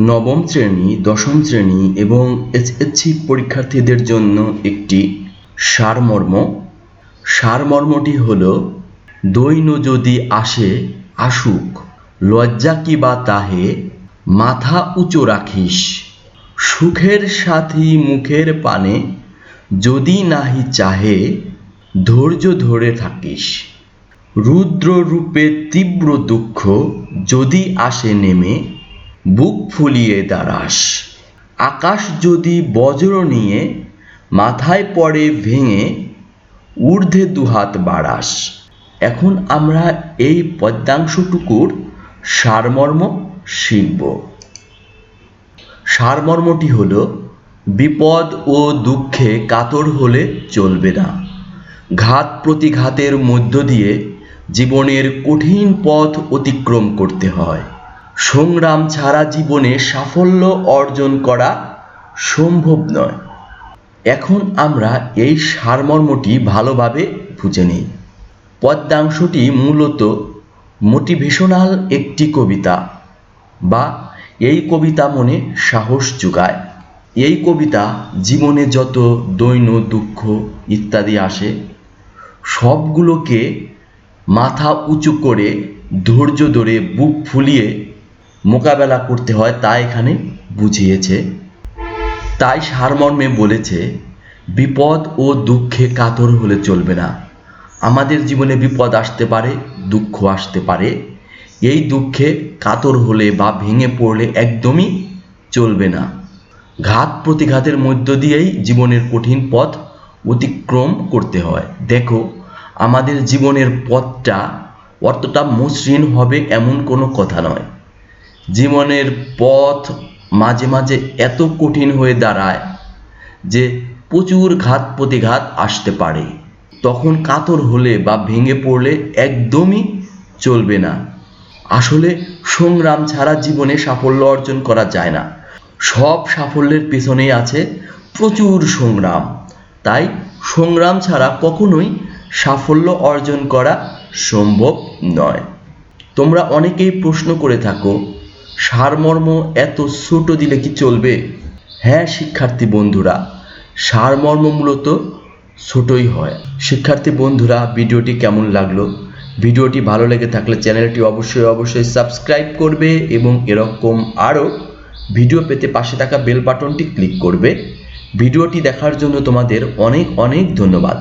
নবম শ্রেণি, দশম শ্রেণি এবং এসএসসি পরীক্ষার্থীদের জন্য একটি সারমর্ম। সারমর্মটি হল, দৈন যদি আসে, আসুক। লজ্জা কি বা তাহে, মাথা উঁচু রাখিস। সুখের সাথী মুখের পানে যদি নাহি চাহে, ধৈর্য ধরে থাকিস। রুদ্র রূপে তীব্র দুঃখ যদি আসে নেমে বুক ফুলিয়ে দাঁড়াস। আকাশ যদি বজ্র নিয়ে মাথায় পড়ে ভেঙে ঊর্ধ্বে দুহাত বাড়াস। এখন আমরা এই পদ্যাংশটুকুর সারমর্ম শিখব। সারমর্মটি হল, বিপদ ও দুঃখে কাতর হলে চলবে না। ঘাত প্রতিঘাতের মধ্য দিয়ে জীবনের কঠিন পথ অতিক্রম করতে হয়। সংগ্রাম ছাড়া জীবনে সাফল্য অর্জন করা সম্ভব নয়। এখন আমরা এই সারমর্মটি ভালোভাবে বুঝে নিই। পদ্মাংশটি মূলত মোটিভেশনাল একটি কবিতা বা এই কবিতা মনে সাহস যোগায়। এই কবিতা জীবনে যত দৈন দুঃখ ইত্যাদি আসে, সবগুলোকে মাথা উঁচু করে ধৈর্য ধরে বুক ফুলিয়ে মোকাবেলা করতে হয়, তা এখানে বুঝিয়েছে। তাই সারমর্মে বলেছে, বিপদ ও দুঃখে কাতর হলে চলবে না। আমাদের জীবনে বিপদ আসতে পারে, দুঃখ আসতে পারে। এই দুঃখে কাতর হলে বা ভেঙে পড়লে একদমই চলবে না। ঘাত প্রতিঘাতের মধ্য দিয়েই জীবনের কঠিন পথ অতিক্রম করতে হয়। দেখো, আমাদের জীবনের পথটা অতটা মসৃণ হবে এমন কোনো কথা নয়। জীবনের পথ মাঝে মাঝে এত কঠিন হয়ে দাঁড়ায় যে প্রচুর ঘাত প্রতিঘাত আসতে পারে। তখন কাতর হলে বা ভেঙে পড়লে একদমই চলবে না। আসলে সংগ্রাম ছাড়া জীবনে সাফল্য অর্জন করা যায় না। সব সাফল্যের পেছনেই আছে প্রচুর সংগ্রাম। তাই সংগ্রাম ছাড়া কখনোই সাফল্য অর্জন করা সম্ভব নয়। তোমরা অনেকেই প্রশ্ন করে থাকো সারমর্ম এত ছোট দিলে কি চলবে? হ্যাঁ শিক্ষার্থী বন্ধুরা, সারমর্ম মূলত ছোটই হয়। শিক্ষার্থী বন্ধুরা, ভিডিওটি কেমন লাগল? ভিডিওটি ভালো লেগে থাকলে চ্যানেলটি অবশ্যই অবশ্যই সাবস্ক্রাইব করবে এবং এরকম আরও ভিডিও পেতে পাশে থাকা বেল বাটনটি ক্লিক করবে। ভিডিওটি দেখার জন্য তোমাদের অনেক অনেক ধন্যবাদ।